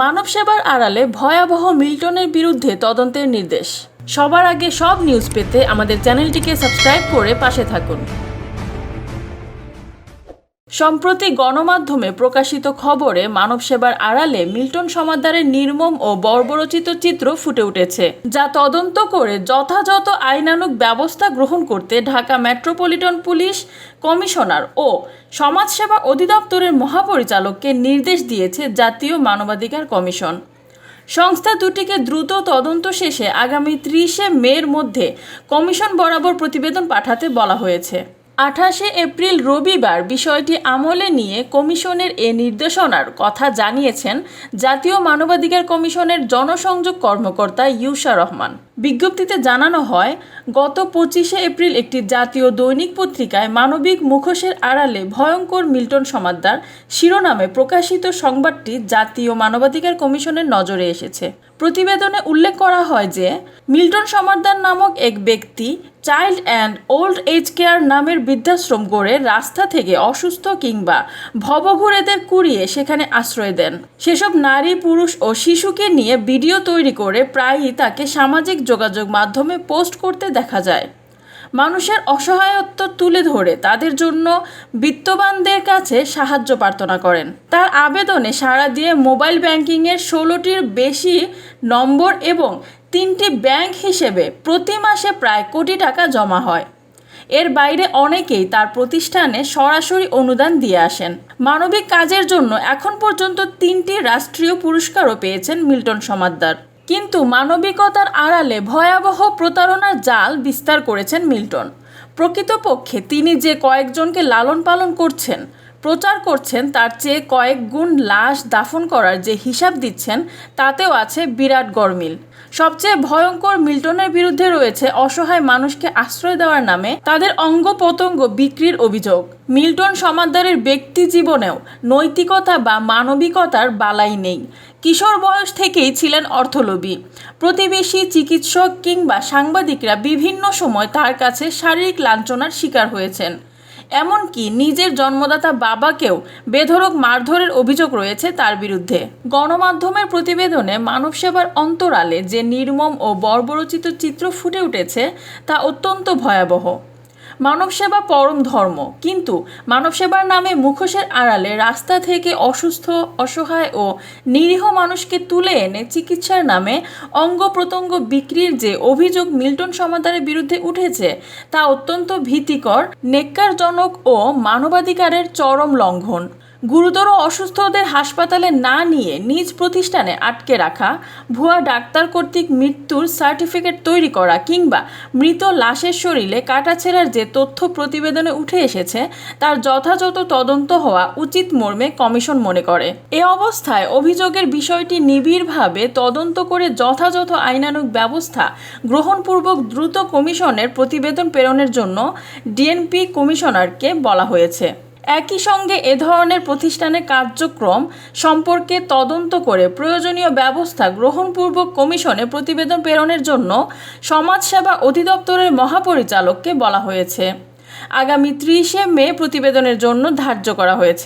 মানব সেবার আড়ালে ভয়াবহ মিল্টনের বিরুদ্ধে তদন্তের নির্দেশ। সবার আগে সব নিউজ পেতে আমাদের চ্যানেলটিকে সাবস্ক্রাইব করে পাশে থাকুন। সম্প্রতি গণমাধ্যমে প্রকাশিত খবরে মানব সেবার আড়ালে মিল্টন সমাদ্দারের নির্মম ও বর্বরচিত চিত্র ফুটে উঠেছে, যা তদন্ত করে যথাযথ আইনানুগ ব্যবস্থা গ্রহণ করতে ঢাকা মেট্রোপলিটন পুলিশ কমিশনার ও সমাজসেবা অধিদপ্তরের মহাপরিচালককে নির্দেশ দিয়েছে জাতীয় মানবাধিকার কমিশন। সংস্থা দুটিকে দ্রুত তদন্ত শেষে আগামী ত্রিশে মের মধ্যে কমিশন বরাবর প্রতিবেদন পাঠাতে বলা হয়েছে। আঠাশে এপ্রিল রবিবার বিষয়টি আমলে নিয়ে কমিশনের এ নির্দেশনার কথা জানিয়েছেন জাতীয় মানবাধিকার কমিশনের জনসংযোগ কর্মকর্তা ইউসা রহমান। বিজ্ঞপ্তিতে জানানো হয়, গত পঁচিশে এপ্রিল একটি জাতীয় দৈনিক পত্রিকায় মানবিক মুখোশের আড়ালে ভয়ঙ্কর মিল্টন সমাদ্দার শিরোনামে প্রকাশিত সংবাদটি জাতীয় মানবাধিকার কমিশনের নজরে এসেছে। প্রতিবেদনে উল্লেখ করা হয় যে, মিল্টন সমাদ্দার নামক এক ব্যক্তি child and old age care নামের বৃদ্ধাশ্রম গড়ে রাস্তা থেকে অসুস্থ কিংবা ভবঘুরেদের কুড়িয়ে সেখানে আশ্রয় দেন। সেসব নারী, পুরুষ ও শিশুকে নিয়ে ভিডিও তৈরি করে প্রায়ই তাকে সামাজিক যোগাযোগ মাধ্যমে পোস্ট করতে দেখা যায়। মানুষের অসহায়ত্ব তুলে ধরে তাদের জন্য বিত্তবানদের কাছে সাহায্য প্রার্থনা করেন। তার আবেদনে সাড়া দিয়ে মোবাইল ব্যাংকিংয়ের ষোলোটির বেশি নম্বর এবং তিনটি ব্যাংক হিসেবে প্রতি মাসে প্রায় কোটি টাকা জমা হয়। এর বাইরে অনেকেই তার প্রতিষ্ঠানে সরাসরি অনুদান দিয়ে আসেন। মানবিক কাজের জন্য এখন পর্যন্ত তিনটি রাষ্ট্রীয় পুরস্কারও পেয়েছেন মিল্টন সমাদ্দার। কিন্তু মানবিকতার আড়ালে ভয়াবহ প্রতারণার জাল বিস্তার করেছেন মিল্টন। প্রকৃতপক্ষে তিনি যে কয়েকজনকে লালন পালন করছেন, প্রচার করছেন, তার চেয়ে কয়েক গুণ লাশ দাফন করার যে হিসাব দিচ্ছেন, তাতেও আছে বিরাট গরমিল। সবচেয়ে ভয়ঙ্কর মিল্টনের বিরুদ্ধে রয়েছে অসহায় মানুষকে আশ্রয় দেওয়ার নামে তাদের অঙ্গ প্রত্যঙ্গ বিক্রির অভিযোগ। মিল্টন সমাদ্দারের ব্যক্তি জীবনেও নৈতিকতা বা মানবিকতার বালাই নেই। কিশোর বয়স থেকেই ছিলেন অর্থলোভী। প্রতিবেশী চিকিৎসক কিংবা সাংবাদিকরা বিভিন্ন সময় তার কাছে শারীরিক লাঞ্ছনার শিকার হয়েছেন। এমনকি নিজের জন্মদাতা বাবাকেও বেধরক মারধরের অভিযোগ রয়েছে তার বিরুদ্ধে। গণমাধ্যমের প্রতিবেদনে মানব সেবার অন্তরালে যে নির্মম ও বর্বরচিত চিত্র ফুটে উঠেছে, তা অত্যন্ত ভয়াবহ। মানব সেবা পরম ধর্ম। কিন্তু মানব সেবার নামে মুখোশের আড়ালে রাস্তা থেকে অসুস্থ, অসহায় ও নিরীহ মানুষকে তুলে এনে চিকিৎসার নামে অঙ্গ প্রত্যঙ্গ বিক্রির যে অভিযোগ মিল্টন সমাদারের বিরুদ্ধে উঠেছে, তা অত্যন্ত ভীতিকর, নেককারজনক ও মানবাধিকারের চরম লঙ্ঘন। গুরুতর অসুস্থদের হাসপাতালে না নিয়ে নিজ প্রতিষ্ঠানে আটকে রাখা, ভুয়া ডাক্তার কর্তৃক মৃত্যুর সার্টিফিকেট তৈরি করা কিংবা মৃত লাশের শরীরে কাটাছেড়ার যে তথ্য প্রতিবেদনে উঠে এসেছে, তার যথাযথ তদন্ত হওয়া উচিত মর্মে কমিশন মনে করে। এ অবস্থায় অভিযোগের বিষয়টি নিবিড়ভাবে তদন্ত করে যথাযথ আইনানুগ ব্যবস্থা গ্রহণপূর্বক দ্রুত কমিশনের প্রতিবেদন প্রেরণের জন্য ডিএনপি কমিশনারকে বলা হয়েছে। একই সঙ্গে এ ধরনের প্রতিষ্ঠানের কার্যক্রম সম্পর্কে তদন্ত করে প্রয়োজনীয় ব্যবস্থা গ্রহণপূর্বক কমিশনে প্রতিবেদন প্রেরণের জন্য সমাজসেবা অধিদপ্তরের মহাপরিচালককে বলা হয়েছে। আগামী ত্রিশে মে প্রতিবেদনের জন্য ধার্য করা হয়েছে।